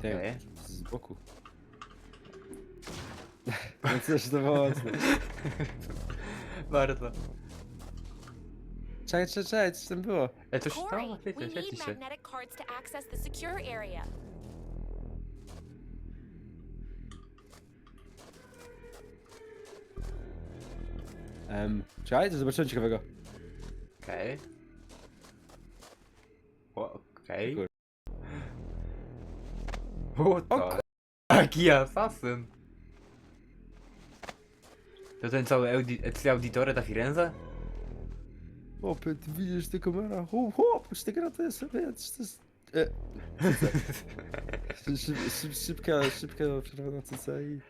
Ty, Okej. z boku. No coś to mocne. Bardzo. Czekaj, czekaj, czekaj, coś tam było. Ej, coś Corey, tam? we need się. magnetic cards to access the secure area. Um, czekaj, to zobaczyłem ciekawego. Okej. O, Okej. Kur- O to. Jaki asasyn. To ten cały audi te auditore da Firenze? Chłopie, ty widzisz tę kamerę? Chłop, chłop, już te gra to jest, wiesz, to jest... E, szyb, szyb, szybka, szybka przerwa na CC i...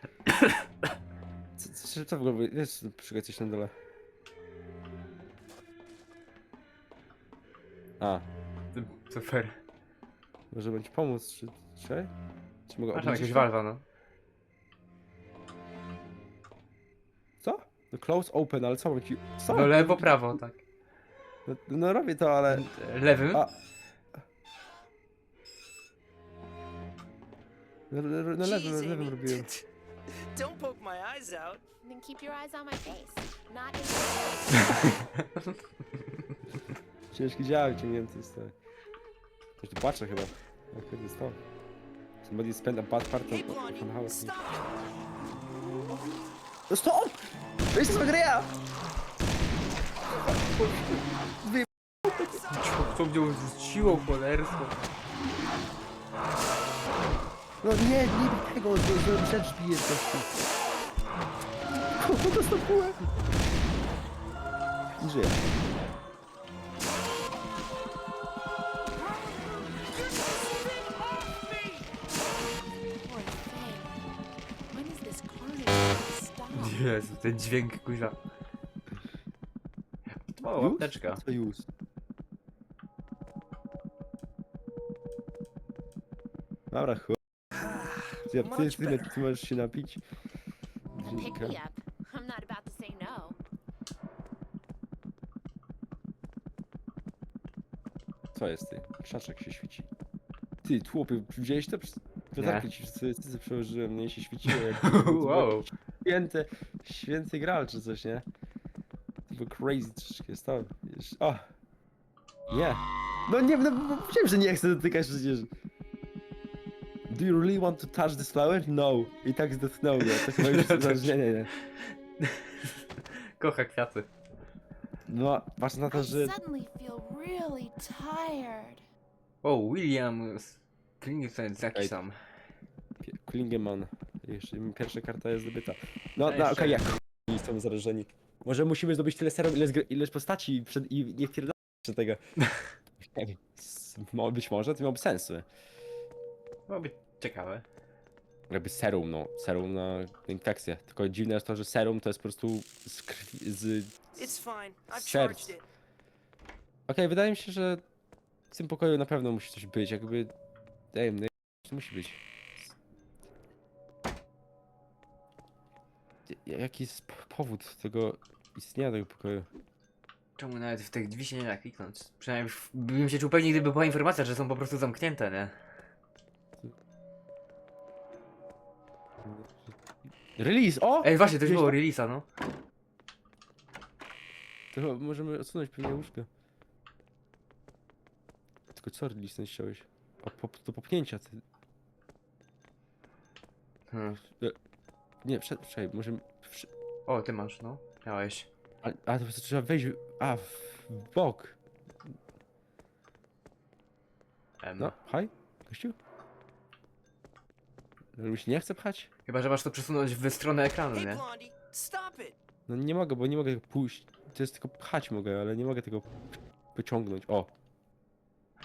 Co, co, co w ogóle, jest przykład coś na dole. A, Super. może będzie pomóc, czy... Czekaj? Mogę Masz obniżyć jakieś to? walwa, no. Co? No close, open, ale co mam ci... Co? No lewo, prawo, tak. No, no robię to, ale... Lewym? A. No, no, no lewym, Jeez, lewym Amy. robiłem. Don't poke my eyes out. Then keep your eyes on my face, not in. Ciężki dział ciągnięty jest to. Ktoś tu płacze chyba. Jak to jest to? Somebody spend a bad part of Blondie, house. stop! No stop! To jest zła gra! Co mnie rzuciło cholerstwo? No nie, nie bij tego, że że rzecz bije coś tu. Kurwa, dostał półę. Nie Jezu, ten dźwięk kuźwa. O, Już? łapteczka. Co już? Dobra, chuj. Ja, ty, ty, better. ty możesz się napić. Pick me up. I'm not about to say no. Co jest ty? Krzaczek się świeci. Ty, tłupy, widziałeś to? Przecież Latarki ci wszyscy wszyscy przełożyłem, mnie się świeciło jak... Wow. Święte, święty gral czy coś, nie? To było crazy troszeczkę jest to. Wiesz, O! Nie! No nie, no bo wiem, że nie chcę dotykać przecież. Do you really want to touch this flower? No. I tak zdechnął mnie. Tak chyba już No to- nie, nie, nie. Kocha kwiaty. No, patrz na to, I że... suddenly feel really tired. O, William Klingenstein jaki Ej. sam. Klingeman. Jeszcze pierwsza karta jest zdobyta. No, no okej, jeszcze- jak oni są zarażeni. Może musimy zdobyć tyle serum, ile, zgr- ileż postaci przed, i nie wpierdolać jeszcze tego. Nie wiem, s- mo- Być może to miałoby sens. Byłoby ciekawe. Jakby serum, no. Serum na infekcję. Tylko dziwne jest to, że serum to jest po prostu z krwi, z... It's fine. I've Serce. charged it. Okej, wydaje mi się, że w tym pokoju na pewno musi coś być, jakby... Damn, no to musi być. Jaki jest p- powód tego istnienia tego pokoju? Czemu nawet w tych drzwi się nie da kliknąć? Przynajmniej w- bym się czuł pewnie, gdyby była informacja, że są po prostu zamknięte, nie? Release! O! Ej, właśnie, to już Gdzieś było tam- releasa, no. To możemy odsunąć pewnie łóżkę. Tylko co release chciałeś? O, pop, do popchnięcia. Ty. Hmm. Nie, przed, czekaj, może... Przy... O, ty masz, no. Miałeś. A, a to trzeba wejść... w- A, w bok. Em. No, haj, gościu? Mi się nie chce pchać? Chyba, że masz to przesunąć w stronę ekranu, Hey, nie? Blondie, stop it! No nie mogę, bo nie mogę tego pójść. To jest tylko pchać mogę, ale nie mogę tego wyciągnąć. O,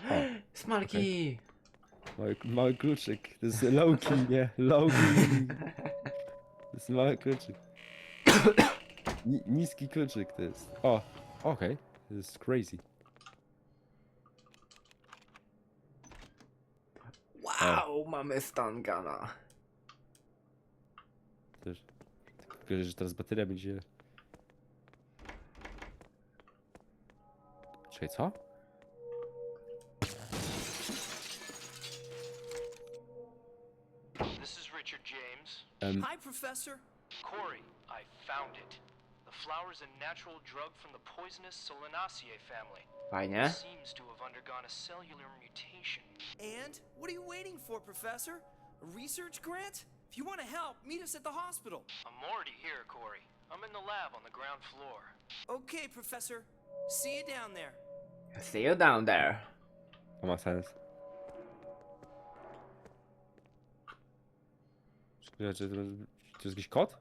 Smalki! mały, mały kluczyk. To jest low key, nie? Low key. To jest mały kluczyk. Ni niski kluczyk to jest. O, okej. To jest crazy. Wow, mamy stangana. Też. Tylko, że teraz bateria będzie... Czekaj, co? James. Em, Hi, Professor. Corey, I found it. The flower is a natural drug from the poisonous Solanaceae family. Fajnie. Seems to have undergone a cellular mutation. And what are you waiting for, Professor? A research grant? If you want to help, meet us at the hospital. I'm already here, Corey. I'm in the lab on the ground floor. Okay, Professor. See you down there. See you down there. To ma sens. Czy, czy, to to jest jakiś kod?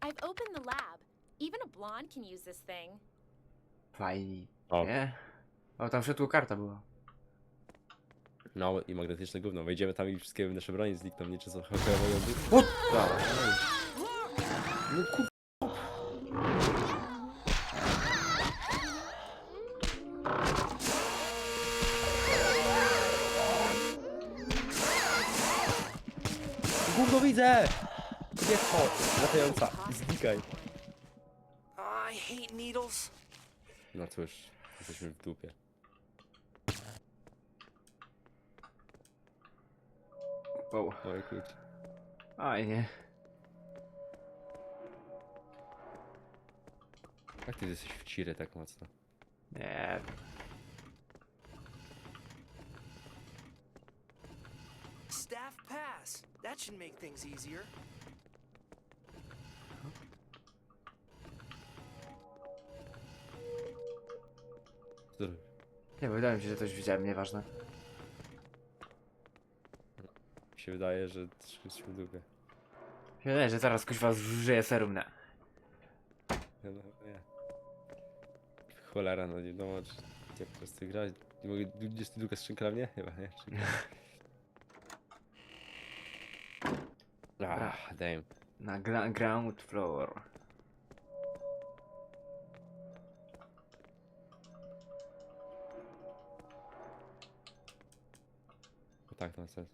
I've opened the lab. Even a blonde can use this thing. Fajnie. O, Nie? O, tam w środku karta była. no i magnetyczne gówno. Wejdziemy tam i wszystkie nasze broni znikną, nie czy jody. What? No kur... Gówno widzę! Dziecko! Latająca. Znikaj. I hate needles. No cóż, jesteśmy w dupie. Wow. Moje klucz. Fajnie. Jak ty jesteś w ciry tak mocno? Nie. Staff pass. That should make things easier. Ty? Nie, wydaje mi się, że coś widziałem, nieważne. Mi się wydaje, że troszkę jesteśmy w dupie. Wydaje, że zaraz kuźwa zużyje serum na. Ja no, nie. Cholera, no nie wiadomo, czy jak po prostu grać. Nie mogę, jest tu druga skrzynka na mnie? Chyba, nie? Czy... Ah, damn. Na gra ground floor. Bo tak, to ma sens.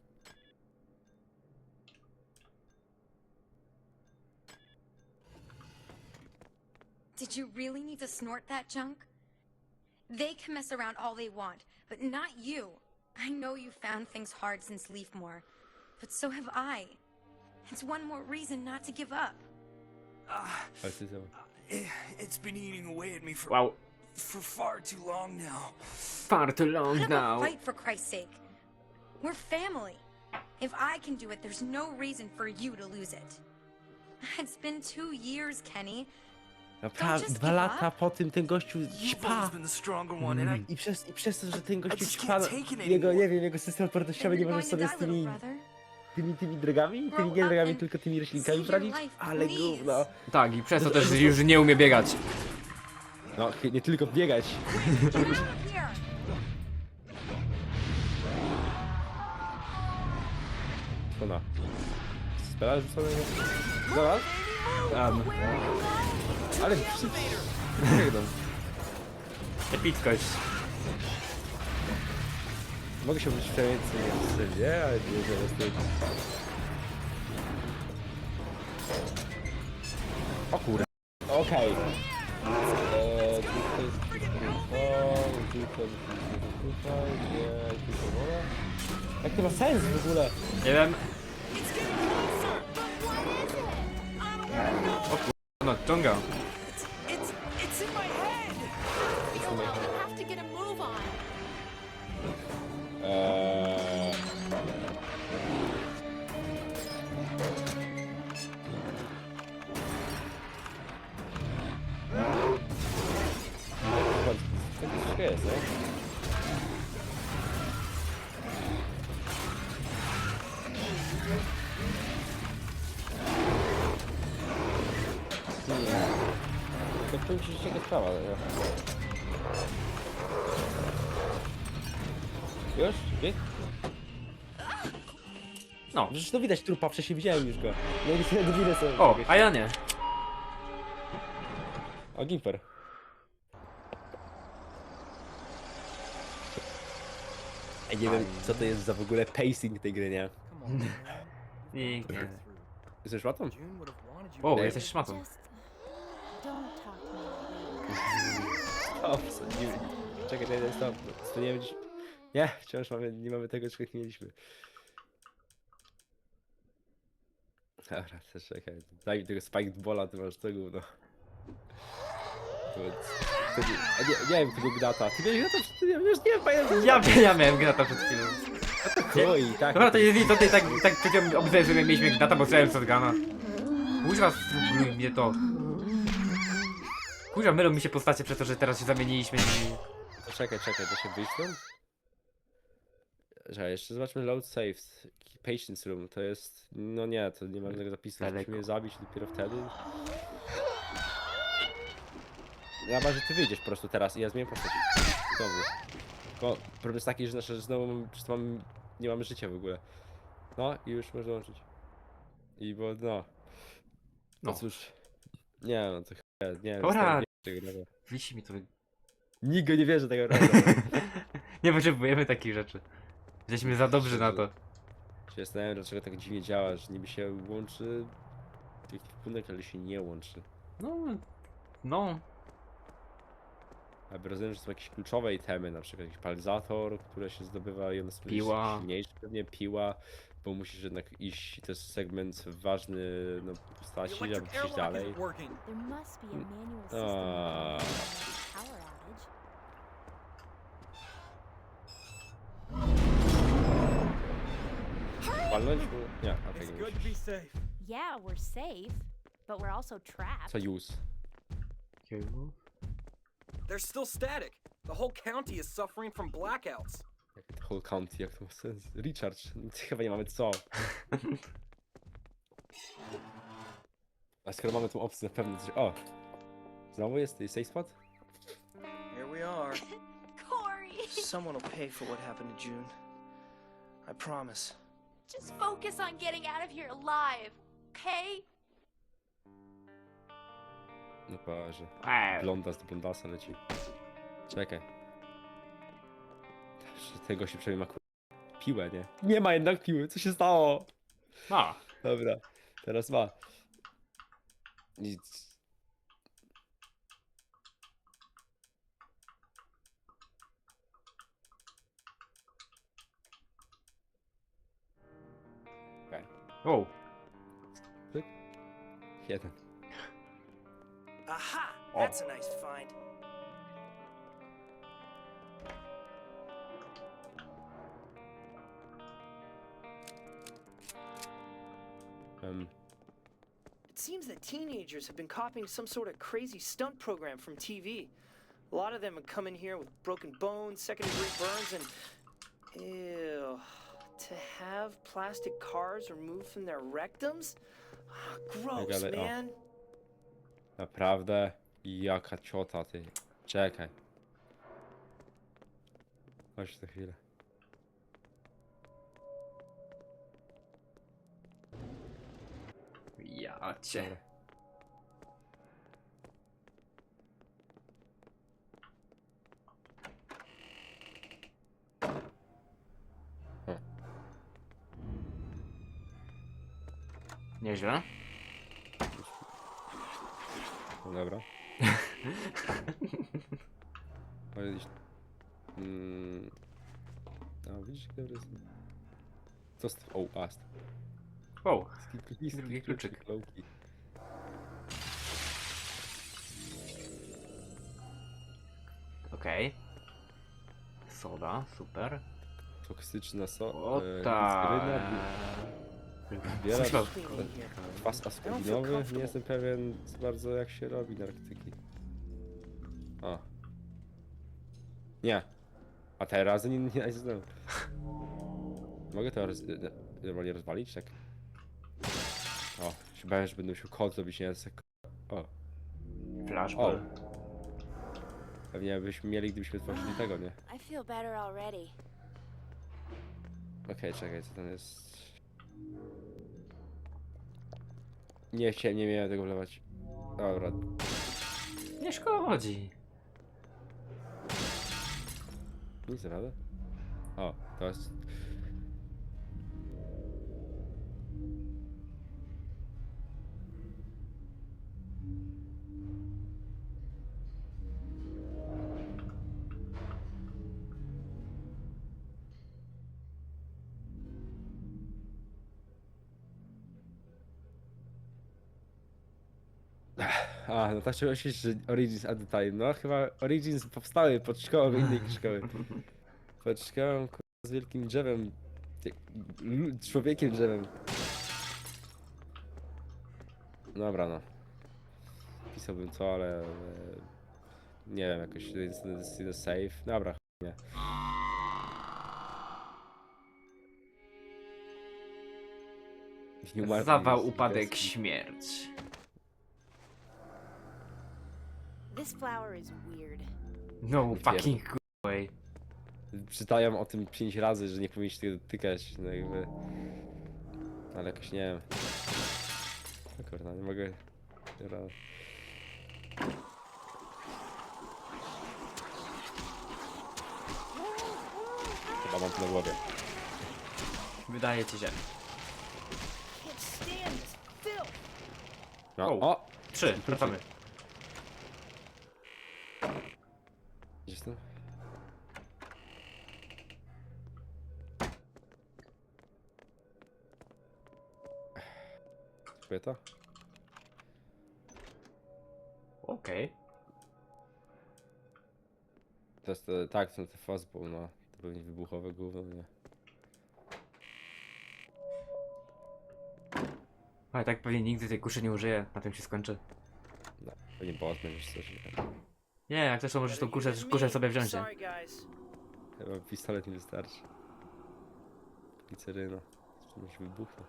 Did you really need to snort that junk? They can mess around all they want, but not you. I know you found things hard since Leafmore, but so have I. It's one more reason not to give up. Ah, Ale ty to... eh, it's been eating away at me for Wow. for far too long now. Far too long Put long up now. a fight for Christ's sake. We're family. If I can do it, there's no reason for you to lose it. It's been two years, Kenny. Naprawdę, just dwa give lata up? po tym ten gościu You've ćpa! always been the stronger one, and I I przez, I przez to, że ten gościu just ćpa, can't it jego, anymore. nie wiem, jego system odpornościowy nie może to sobie z die, little tymi, brother. Tymi, tymi drogami, tymi Grow nie drogami, tylko tymi roślinkami life, Ale gówno! Tak, i przez to też już nie umie biegać. No, nie tylko biegać. Here! Ona. Spela rzuconego? Dobra? Tam. Ale przy... Biegną. Epickość. Mogę się więcej w nie? Ale nie zaraz to... O kurde. Okej. Eee, tutaj jest tutaj, tutaj, tutaj, nie, tutaj woda. Jak to ma sens w ogóle? Nie wiem. No, ciąga. it's it's it's in my head. You have to get a move on. Jest, nie? To ci, że ciekawa sprawa. nie? Już? Bieg? No. Przecież to widać trupa, wcześniej widziałem już go. No i sobie debile są. O, a ja nie. O, Gimper. Ja nie wiem, co to jest za w ogóle pacing tej gry, nie? Nie. Have wanted you. O, Nie. jesteś szmatą. Just don't talk to. O, co, nie, czekaj, czekaj, jest tam. To nie wiem, Nie, wciąż mamy, nie mamy tego, czego mieliśmy. Dobra, to czekaj. Daj mi tego spikebola, ty masz tego, no. To, to nie, a nie, nie wiem tego gnata. Ty miałeś gnata? Ty nie, już nie pamiętam. Ja, ja miałem gnata przed chwilą. Oj, tak. Dobra, to jest to tutaj tak, tak przeciąłem że mieliśmy gnata, bo chciałem shotguna. Kuźwa, spróbuj mnie to. Kuźwa, mylą mi się postacie przez to, że teraz się zamieniliśmy i... To czekaj, czekaj, to się stąd? Czekaj, jeszcze zobaczmy load saves. Patience room, to jest... No nie, to nie ma żadnego zapisu. Daleko. Musimy je zabić dopiero wtedy. Ja chyba, że ty wyjdziesz po prostu teraz i ja zmienię postać. Znowu. Tylko problem jest taki, że nasze, że znowu mam, że mam, nie mamy życia w ogóle. No i już można łączyć. I bo no. No No. cóż. Nie no, to ch... nie wiem. Dobra. nie tego robię. Wisi mi to... Nikt go nie wierzy tego robię. Nie potrzebujemy takich rzeczy. Jesteśmy za dobrzy na to. się zastanawiam, dlaczego tak dziwnie działa, że niby się łączy taki wpłynek, ale się nie łączy. No... No... Aby rozumiem, że są jakieś kluczowe itemy, na przykład jakiś palizator, które się zdobywa i one są Piła. silniejsze, pewnie piła, bo musisz jednak iść, to jest segment ważny no, The postaci, żeby electric przejść airlock dalej. isn't working. There must be a manual system. Ah. Power outage. Walnąć? Nie, okej, It's nie good to musisz. be safe. Yeah, we're safe, but we're also trapped. Co use? They're still static. The whole county is suffering from blackouts. The whole county, jak to ma sens? Richard, chyba nie mamy co. A skoro mamy tą opcję, na pewno coś... O! Znowu jest tej safe spot? Here we are. Corey! Someone will pay for what happened to June. I promise. Just focus on getting out of here alive, okay? No Boże. Eee, Blonda z blondasa leci. Czekaj. Tego się przynajmniej ma piłę, nie? Nie ma jednak piły, co się stało? no. Dobra, teraz ma. Nic. Okej, Wow. jeden. Aha! Oh. That's a nice find. Um, It seems that teenagers have been copying some sort of crazy stunt program from TV. A lot of them have come in here with broken bones, second degree burns, and. Ew. To have plastic cars removed from their rectums? Ah, Gross, gotta- oh. Naprawdę? Jaka ciota, ty. Czekaj. Chodź na chwilę. Ja cię. Nieźle. No dobra. Powiedzieć. Mm. A widzisz, dobry jest. Co z O, ast. Wow. Drugi kluczyk. Loki. Okej. Soda, super. Toksyczna so. O e, tak. In here. kwas askorbinowy. Nie jestem pewien bardzo jak się robi narkotyki. O. Nie. A teraz nie, nie, nie znam. Mogę to roz, e, normalnie rozwalić? Tak. O, się bałem, że będę musiał kod zrobić, nie? O, Flashball. pewnie byśmy mieli, gdybyśmy tworzyli tego, nie? I feel better already. Okej, czekaj, co tam jest? Nie chciałem, nie miałem tego wlewać. Dobra, Nie szkodzi. nic naprawdę? O, to jest... A, no tak trzeba myśleć, że Origins at the time. No chyba Origins powstały pod szkołą innej szkoły. Pod szkołą kurwa, z wielkim drzewem. Lu- Człowiekiem drzewem. Dobra no. Pisałbym co, ale... e, Nie wiem, jakoś jest, jest, jest safe. Dobra, ch- nie. Zawał, upadek, śmierć. This flower is weird. No fucking way. Czytają o tym 5 razy, że nie powinniście tego dotykać, no jakby... Ale jakoś nie wiem. No kurwa, nie mogę... Dobra. Chyba mam to na głowie. Wydaje ci się. Can't stand this filth. No, O. o! Trzy, wracamy. Gdzieś tam? To? Okej. To jest, e, tak, to te fastball, no. To pewnie wybuchowe gówno, nie? Ale tak pewnie nigdy tej kuszy nie użyję, na tym się skończy. No, pewnie boss będziesz coś. nie? Nie, jak też to możesz tą kuszę, kuszę sobie wziąć, nie? Chyba pistolet nie wystarczy. Pizzeryna. Czymś wybuchnie.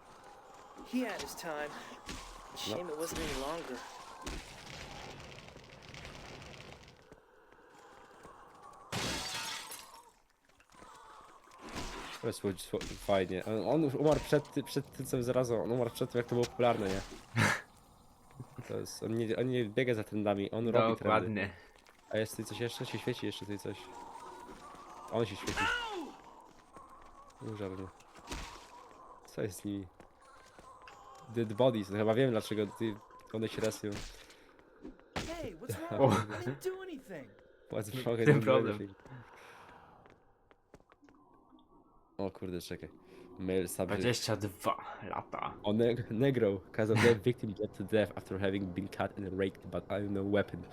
He had his time. Shame it wasn't any longer. Fajnie. On, on już umarł przed, ty- przed tym, co zarazą. On umarł przed tym, jak to było popularne, nie? To jest, on nie, on nie biega za trendami, on robi trendy. Dokładnie. A jest tutaj coś jeszcze? Się świeci jeszcze tutaj coś. On się świeci. Nie żarnie. Co jest z nimi? Dead bodies, no chyba wiem dlaczego ty, one się resują. Hey, what's Oh. wrong? I didn't do anything. What's wrong? I do problem. anything. O kurde, czekaj. Male subject. 22 lata. O neg negro, cause of that victim bled to death after having been cut and raped, but I have no weapon.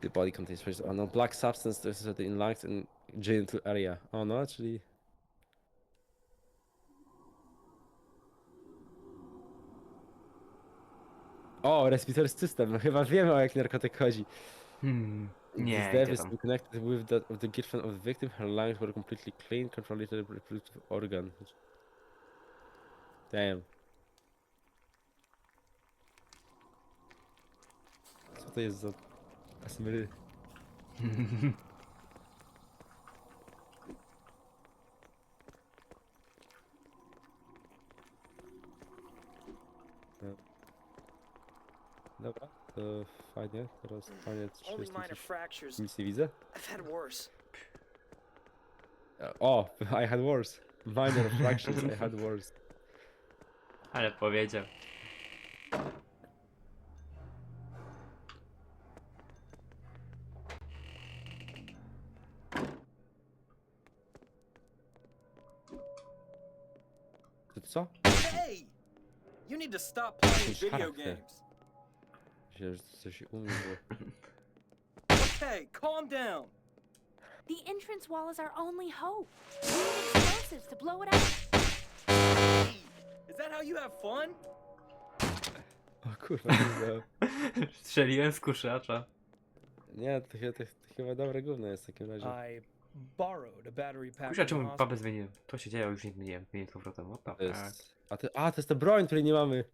The body contains traces of no black substance deposited in lungs and genital area. O no, czyli... O, respiratory system. Chyba wiemy o jaki narkotyk chodzi. Hmm. Nie, This gdzie is tam? connected with that of the girlfriend of the victim. Her lungs were completely clean, controlled the reproductive organ. Damn. Co to jest za asmery? Dobra, to fajnie. Teraz koniec Only 30 minor fractures. Nic nie widzę. I've had worse. O, I had worse. Minor fractions, I had worse. Ale powiedział. To co? Hey! You need to stop playing Jakiś video charakter. games. Myślałem, że coś u mnie było. Okay, calm down. The entrance wall is our only hope. We need explosives to blow it up. Hey! Is that how you have fun? O kurwa, nie. Strzeliłem z kuszacza. Nie, to, chyba- to, to chyba dobre gówno jest w takim razie. I borrowed a battery pack. Kusza, czemu papę zmieniłem? To się dzieje, już nie zmieniłem. Zmieniłem z powrotem. What the To fuck? jest... A, to, a, to jest ta broń, której nie mamy.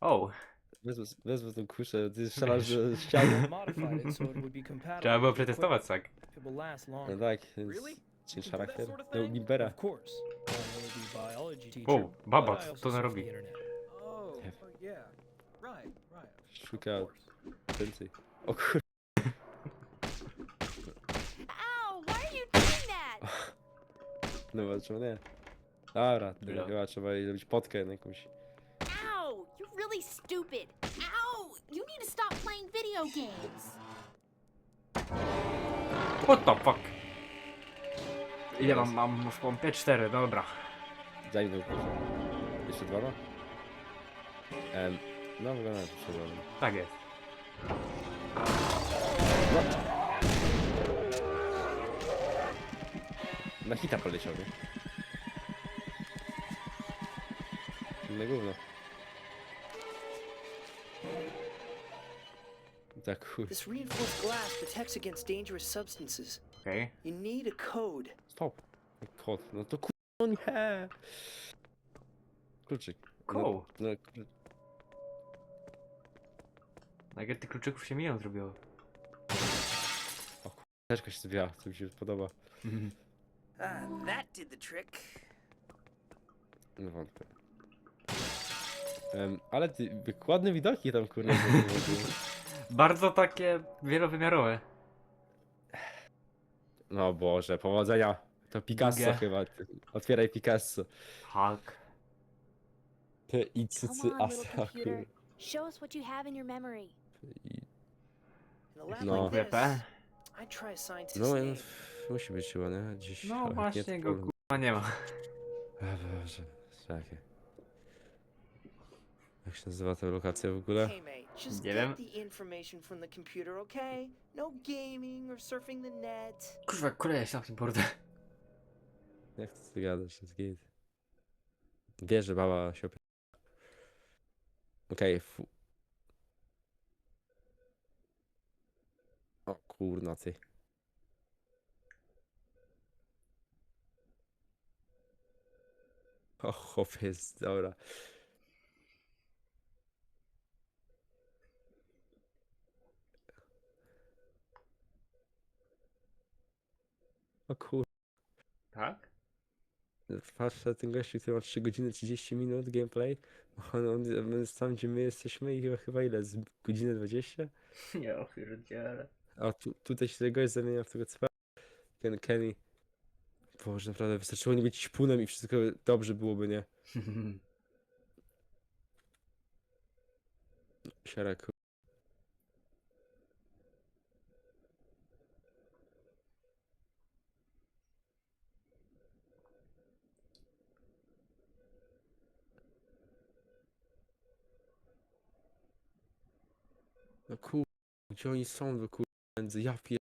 O, Wezmę, wezmę tą kuszę, ty strzelasz do ściany. modified it so it would be compatible. trzeba było przetestować, tak. No tak, that charakter. No, teacher. O, baba, co to ona robi? Oh. Of Szuka więcej. O kur... Ow! Why are you doing that? No czemu nie? Dobra. chyba trzeba jej zrobić potkę na jakąś. Really stupid. Ow! You need to stop playing video games. What the fuck? Ile mam? Mam już pompę 4, dobra. Daj mi tą kuszę. Jeszcze dwa ma? Em, no wygląda na to przebrany. Tak jest. No. Na hita poleciał, nie? Na gówno. Tak kur... This reinforced glass protects against dangerous substances. Okej. You need a code. Stop. Kot, no to kur... No nie. Kluczyk. Cool. No, no, klu- Nagle tych kluczyków się milion zrobiło. Teczka się zbiła, co mi się podoba. Ah, that did the trick. No wątpię. Em, ale ty, ładne widoki tam kurde. były. Bardzo takie wielowymiarowe. No Boże, powodzenia. To Picasso chyba. Otwieraj Picasso. Hak. Ty i cycy Come on, little asa. computer. kurde. Show us what you have in your memory. I- In a lab No. like WP? this, I'd try a scientist's No, name. no, musi być chyba, nie? Gdzieś. No właśnie nie, go kurwa nie ma. A Boże, jakie. Jak się nazywa ta lokacja w ogóle? Hey mate, just Nie get wiem. the information from the computer, okay? No gaming or surfing the net. Kurwa, koleś na tym bordę. Jak ty gadasz, jest git. Wie, że baba się opie... Okej, fu... O kurna ty. O chłopie, jest dobra. O kur... Tak? Patrzę na ten gościu, który ma 3 godziny 30 minut gameplay. On, on, on jest tam, gdzie my jesteśmy i chyba, chyba ile? Z godziny 20? Nie, opierdziele. A tu, tutaj się ten gość zamienia w tego cpa. Ten Kenny. Boże, naprawdę, wystarczyło nie być śpunem i wszystko dobrze byłoby, nie? Siara, kur... No kur... Gdzie oni są, wy kur... Między ja pier...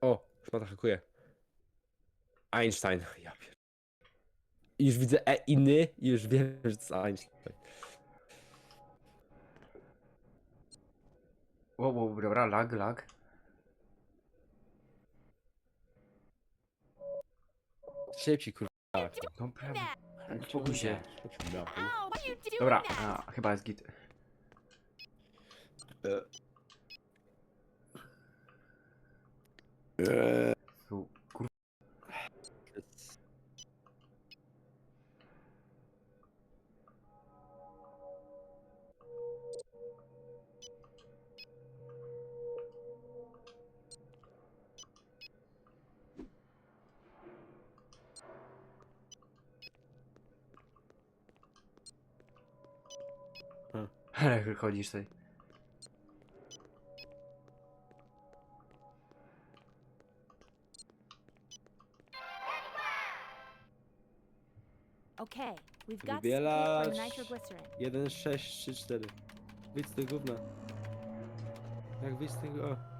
O, szmata hakuje. Einstein. Ja pier... I już widzę e inny i już wiem, że to jest Einstein. Wow, wow, dobra, lag, lag. Szybciej kur... Tak. Dobra, spokój się. Ow, why you doing Dobra, a, chyba jest git. Su, Ale chodzisz tutaj. Okay, we've got Wybielać. from nitroglycerin. 1, 6, 3, 4. Wyjdź z tego gówna. Jak wyjść z tego... O.